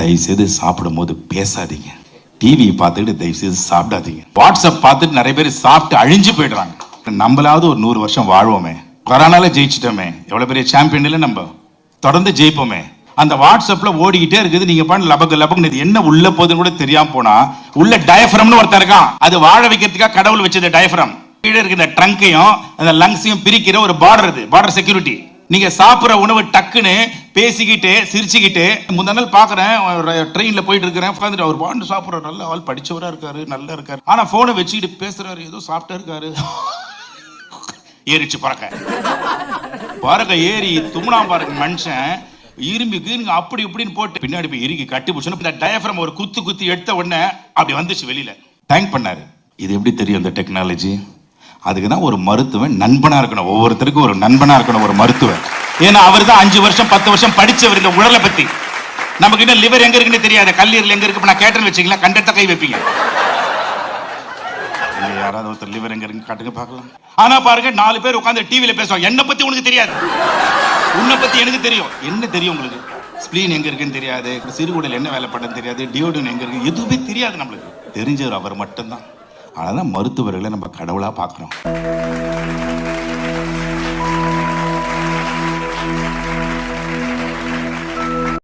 தயவுசெய்து சாப்பிடும் போது பேசாதீங்க. டிவி பார்த்துக்கிட்டு தயவுசெய்து சாப்பிடாதீங்க. வாட்ஸ்அப் பார்த்துட்டு நிறைய பேர் சாப்பிட்டு அழிஞ்சு போயிடுறாங்க. நம்மளாவது ஒரு நூறு வருஷம் வாழ்வோமே. கொரோனால ஜெயிச்சிட்டோமே. எவ்வளோ பெரிய சாம்பியன் இல்லை நம்ம. தொடர்ந்து ஜெயிப்போமே. அந்த வாட்ஸ்அப்பில் ஓடிக்கிட்டே இருக்குது. நீங்க பண்ண லபக்கு லபக்கு இது என்ன உள்ள போகுதுன்னு கூட தெரியாம போனா உள்ள டயஃப்ரம்னு ஒருத்தர் இருக்கான். அது வாழ வைக்கிறதுக்காக கடவுள் வச்சது டயஃப்ரம் கீழே இருக்கிற ட்ரங்கையும் அந்த லங்ஸையும் பிரிக்கிற ஒரு பார்டர் இது. பார்டர் செக்யூரிட்டி நீங்க சாப்பிட்ற உணவு டக்குன்னு பேசிக்கிட்டு சிரிச்சுக்கிட்டு முந்தா நாள் பாக்குறேன் ட்ரெயின்ல போயிட்டு இருக்கிறேன் உட்காந்துட்டு அவர் பாண்டு சாப்பிடுற நல்ல ஆள் படிச்சவரா இருக்காரு நல்லா இருக்காரு. ஆனா போனை வச்சுக்கிட்டு பேசுறாரு ஏதோ சாப்பிட்டா இருக்காரு. ஏறிச்சு பறக்க. பறக்க ஏறி தும்னா பாருங்க மனுஷன். இரும்பி கீருங்க அப்படி இப்படின்னு போட்டு பின்னாடி போய் இறுக்கி கட்டி பிடிச்சோன்னு இந்த டயஃப்ரம் ஒரு குத்து குத்தி எடுத்த உடனே அப்படி வந்துச்சு வெளியில. தேங்க் பண்ணாரு. இது எப்படி தெரியும் இந்த டெக்னாலஜி அதுக்கு தான் ஒரு மருத்துவன் நண்பனாக இருக்கணும். ஒவ்வொருத்தருக்கும் ஒரு நண்பனாக இருக்கணும் ஒரு மருத்துவன். ஏன்னா அவர் தான் அஞ்சு வருஷம் பத்து வருஷம் படிச்சவர் இந்த உடலை பத்தி. நமக்கு இன்னும் லிவர் எங்க இருக்குன்னு தெரியாது கல்லீரல் எங்க இருக்கு நான் கேட்டேன்னு வச்சீங்களா கண்டத்தை கை வைப்பீங்க. யாராவது ஒருத்தர் லிவர் எங்க இருக்கு காட்டுங்க பார்க்கலாம். ஆனா பாருங்க நாலு பேர் உட்காந்து டிவியில பேசுவோம் என்ன பத்தி உனக்கு தெரியாது. உன்னை பத்தி எனக்கு தெரியும். என்ன தெரியும் உங்களுக்கு? ஸ்பிளீன் எங்க இருக்குன்னு தெரியாது சிறுகுடல் என்ன வேலை பண்றது தெரியாது டியோடன் எங்க இருக்கு எதுவுமே தெரியாது நம்மளுக்கு. தெரிஞ்சவர் அவர் மட்டும்தான். அதனால மருத்துவர்களை நம்ம கடவுளா பார்க்குறோம்